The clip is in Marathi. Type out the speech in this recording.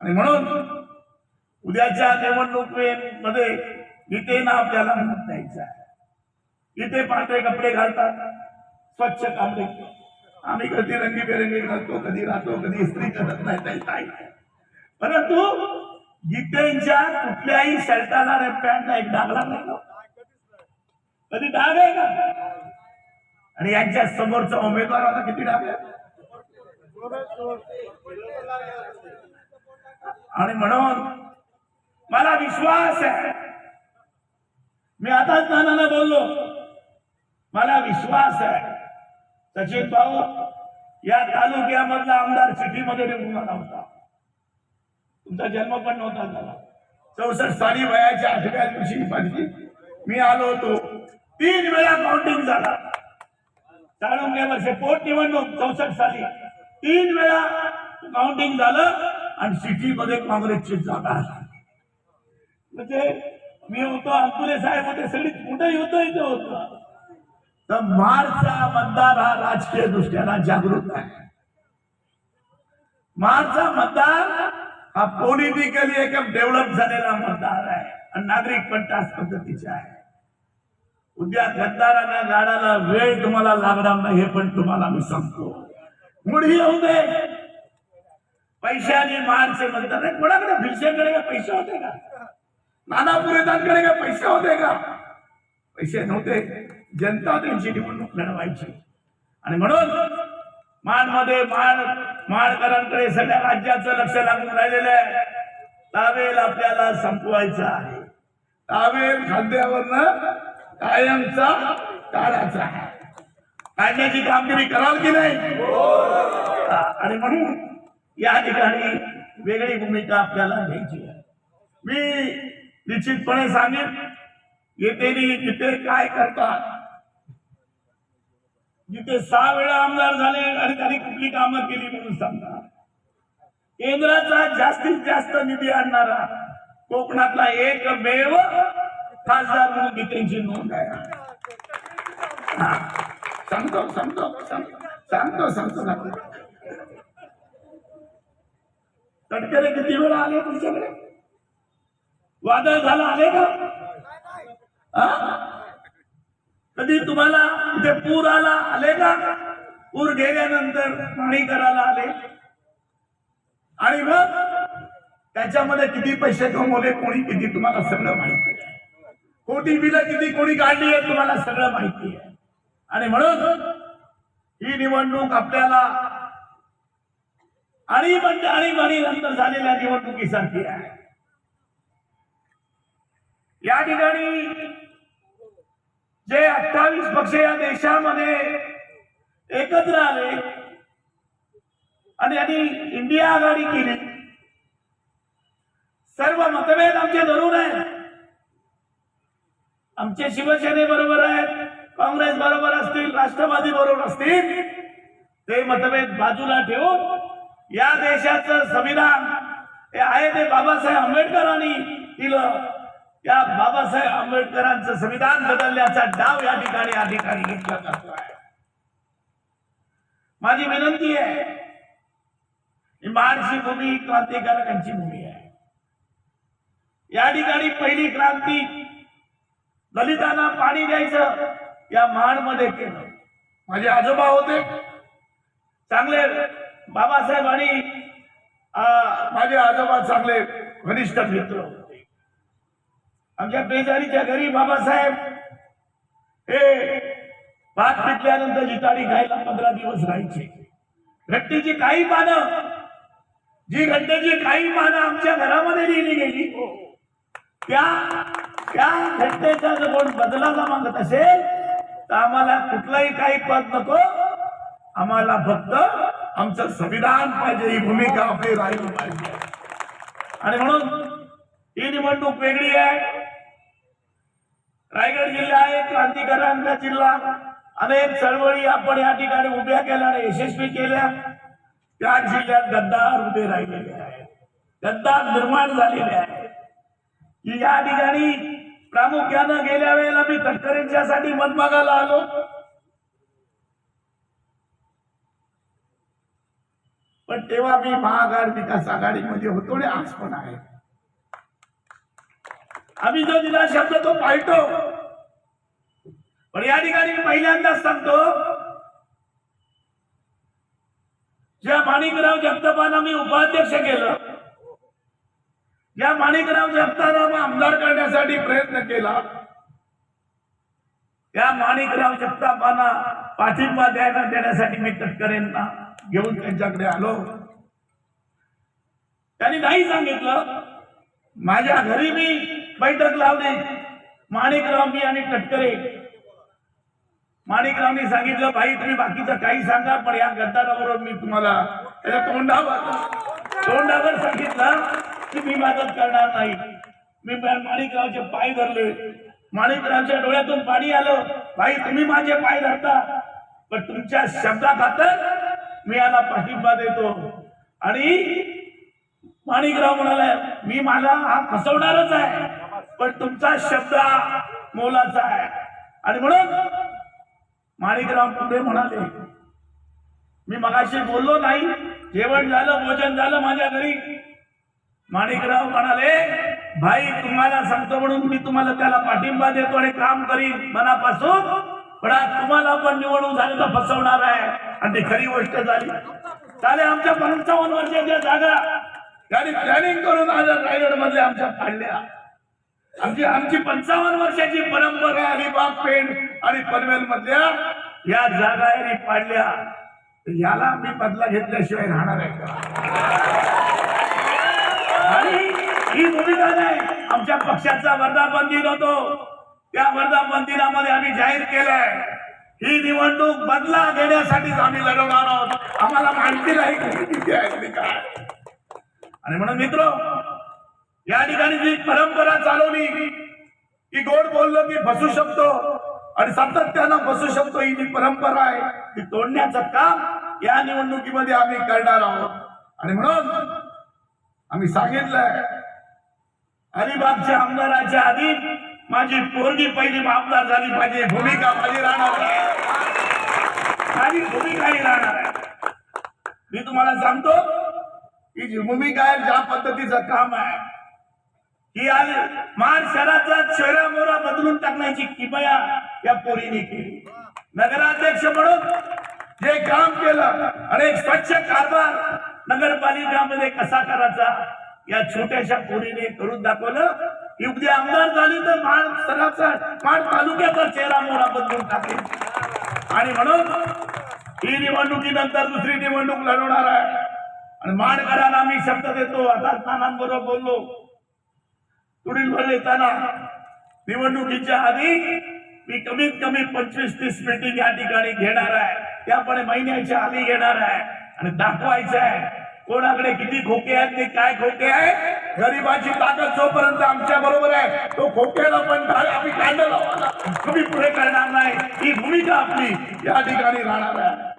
आणि म्हणून उद्याच्या निवडणुकीमध्ये इथे ना आपल्याला मत द्यायचं आहे. इथे पांढरे कपडे घालतात स्वच्छ कपडे. आम्ही कधी रंगीबेरंगी घालतो कधी राहतो कधी इस्त्री करत नाही काही परंतु गीतेंच्या कुठल्याही शर्टाला रे पॅन्टला एक डागला नाही. कधी डाग आहे का? आणि यांच्या समोरचा उमेदवार आता किती डाग आहे? आणि म्हणून मला विश्वास आहे. मी आताच नानाला बोललो. मला विश्वास आहे. सचिन भाऊ या तालुक्यामधला आमदार सिटीमध्ये निवडून आला होता. तुमचा जन्म पण नव्हता झाला. चौसष्ट साली वयाच्या आठव्या दिवशी माझी मी आलो होतो. तीन वेळा काउंटिंग झाला. चाळुंगे वर्ष पोट निवडणूक चौसष्ट साली. तीन वेळा काउंटिंग झालं. आणि सिटीमध्ये काँग्रेसची जागा म्हणजे मी होतो अंतुले साहेब होते सगळी कुठे होतो इथे होत. तर मारचा मतदार हा राजकीय दृष्ट्याला जागृत आहे. मारचा मतदार हा पॉलिटिकली एकदम डेव्हलप झालेला मतदार आहे आणि नागरिक पण त्याच पद्धतीचे आहे. उद्या गद्दारांना गाडाला वेळ तुम्हाला लागणार नाही हे पण तुम्हाला मी सांगतो. मुढी येऊ दे. पैशाने मारचे म्हणतात नाही कोणाकडे भिक्षेकडे का? पैसे होते का? नाना पुरेतांकडे का? पैसे होते का? पैसे नव्हते. जनता त्यांची निवडणूक लढवायची. आणि म्हणून माणमध्ये माण माणकरांकडे सगळ्या राज्याचं लक्ष लागून राहिलेलं आहे. तावेल आपल्याला संपवायचा आहे. तावेल खाद्यावरनं कायमचा काढायचा आहे. काढण्याची कामगिरी कराल की नाही? आणि म्हणून या ठिकाणी वेगळी भूमिका आपल्याला घ्यायची आहे. मी निश्चितपणे सांगेन येथे तिथे काय करतात. जिथे सहा वेळा आमदार झाले आणि त्यांनी कुठली कामं केली म्हणून सांगणार. केंद्राचा जास्तीत जास्त निधी आणणारा कोकणातला एकमेव खासदार म्हणून गीतेंची नोंद आहे. हा. सांगतो सांगतो सांगतो सांगतो सांगतो. तटकरे किती वेळा आले तुमच्याकडे? वादळ झालं आले का? हा? कधी तुम्हाला इथे पूर आला आले का? पूर गेल्यानंतर पाणी करायला आले. आणि मग त्याच्यामध्ये किती पैसे कमवले कोणी किती तुम्हाला सगळं माहिती आहे. कोटी बिलं किती कोणी काढली आहे तुम्हाला सगळं माहिती आहे. आणि म्हणून ही निवडणूक आपल्याला आणि म्हणजे आणि नंतर झालेल्या निवडणुकीसारखी आहे. या ठिकाणी जे अठ्ठावीस पक्ष या देशामध्ये एकत्र आले आणि यांनी इंडिया आघाडी केली सर्व मतभेद आमचे धरून आहेत. आमचे शिवसेने बरोबर आहेत काँग्रेस बरोबर असतील राष्ट्रवादी बरोबर असतील ते मतभेद बाजूला ठेवून या देशाचं संविधान हे आहे ते बाबासाहेब आंबेडकरांनी दिलं. त्या बाबासाहेब आंबेडकरांचं संविधान बदलण्याचा डाव या ठिकाणी या ठिकाणी घेतला जातो आहे. माझी विनंती आहे ही महाडची भूमी क्रांतिकारकांची भूमी आहे. या ठिकाणी पहिली क्रांती दलितांना पाणी द्यायचं या महाडमध्ये केलं. माझे आजोबा होते चांगले बाबासाहेब आणि माझे आजोबा चांगले घनिष्ठ मित्र होते. आमच्या बेजारीच्या घरी बाबासाहेब हे भात पिकल्यानंतर जिताडी खायला पंधरा दिवस राहायचे. घट्टीची काही पानं जी घट्टेची काही पानं आमच्या घरामध्ये लिहिली गेली त्या त्या घटनेचा जर कोण बदलाला मागत असेल तर आम्हाला कुठलाही काही पद नको. आम्हाला फक्त आमचं संविधान पाहिजे ही भूमिका आपली राहिली पाहिजे. आणि म्हणून ही निवडणूक वेगळी आहे. रायगड जिल्हा आहे क्रांतिकारांचा जिल्हा. अनेक चळवळी आपण या ठिकाणी उभ्या केल्या आणि यशस्वी केल्या. त्या जिल्ह्यात गद्दार उभे राहिलेले आहेत. गद्दार निर्माण झालेले आहे की या ठिकाणी प्रामुख्यानं गेल्या वेळेला मी तटकरेंच्यासाठी मत मागायला आलो. पण तेव्हा मी महागार विकास आघाडीमध्ये होतो आणि आज पण आहे. आम्ही जो दिला शब्द तो पाळतो. पण या ठिकाणी मी पहिल्यांदाच सांगतो ज्या माणिकराव जगतापांना मी उपाध्यक्ष केलं ज्या माणिकराव जगतापांना आमदार करण्यासाठी प्रयत्न केला. त्या माणिकराव जगतापांना पाठिंबा द्यायला देण्यासाठी मी तटकरेंना घेऊन त्यांच्याकडे आलो. त्यांनी नाही सांगितलं माझ्या घरी मी बैठक लावली. माणिकराव मी आणि टटकरे माणिकरावनी सांगितलं भाई तुम्ही बाकीचं काही सांगा पण या गद्दाराबरोबर मी तुम्हाला त्याच्या तोंडावर तोंडावर सांगितलं की मी मदत करणार नाही. मी माणिकरावचे पाय धरले. माणिकरावच्या डोळ्यातून पाणी आलं. भाई तुम्ही माझे पाय धरता पण तुमच्या शब्दा खातर मी याला पाठिंबा देतो. आणि माणिकराव म्हणाला मी माझा हा फसवणारच आहे पण तुमचा शब्द मोलाचा आहे. आणि म्हणून माणिकराव पुढे म्हणाले मी मगाशी बोललो नाही जेवण झालं भोजन झालं माझ्या घरी. माणिकराव म्हणाले भाई तुम्हाला सांगतो म्हणून मी तुम्हाला त्याला पाठिंबा देतो आणि काम करीन. मनापासून पण आज तुम्हाला पण निवडून झाली तर फसवणार आहे. आणि ती खरी गोष्ट झाली. चालेल आमच्या पंचावन्न वर्षाच्या जागा त्यांनी प्लॅनिंग करून आज रायगडमध्ये आमच्या काढल्या आमची आमची पंचावन्न वर्षाची परंपरा अलिबाग पेण आणि पनवेल मधल्या या जागा यांनी पाडल्या. याला मी बदला घेतल्याशिवाय राहणार आहे का? आणि ही भूमिका नाही. आमच्या पक्षाचा वर्धापन दिन होतो. त्या वर्धापन मंदिरामध्ये आम्ही जाहीर केलंय ही निवडणूक बदला घेण्यासाठीच आम्ही लढवणार आहोत. आम्हाला माहिती नाही किती आहे आणि काय. आणि म्हणून मित्र या ठिकाणी जी परंपरा चालवली की गोड बोललो की फसू शकतो आणि सातत्यानं फसू शकतो ही जी परंपरा आहे ती तोडण्याचं काम या निवडणुकीमध्ये आम्ही करणार आहोत. आणि म्हणून आम्ही सांगितलंय अलिबागच्या आमदाराच्या आधी माझी पोरगी पहिली आमदार झाली पाहिजे भूमिका माझी राहणार आहे. माझी भूमिका ही राहणार आहे. मी तुम्हाला सांगतो ही जी भूमिका आहे ज्या पद्धतीचं काम आहे ही आज मान शहराचा चेहरा मोहरा बदलून टाकण्याची किमया या पोरीने केली. नगराध्यक्ष म्हणून जे काम केलं आणि एक स्वच्छ कारभार नगरपालिकामध्ये कसा करायचा या छोट्याशा पोरीने करून दाखवलं. ही उद्या आमदार झाली तर माळ शहराचा माळ तालुक्याचा चेहरा मोरा बदलून टाकेल. आणि म्हणून ही निवडणुकीनंतर दुसरी निवडणूक लढवणार आहे. आणि माणकरांना आम्ही शब्द देतो आता स्थानांबरोबर बोललो. पुढील भर येताना निवडणुकीच्या आधी मी कमीत कमी पंचवीस तीस मिनिटी या ठिकाणी घेणार आहे. त्यापणे महिन्याच्या आधी घेणार आहे. आणि दाखवायचं आहे. कोणाकडे किती खोके आहेत ते काय खोके आहे गरीबाची ताकद जोपर्यंत आमच्या बरोबर आहे तो खोक्याला पण आम्ही कांदा लावायला. तुम्ही पुढे करणार नाही. ही भूमिका आपली या ठिकाणी राहणार आहे.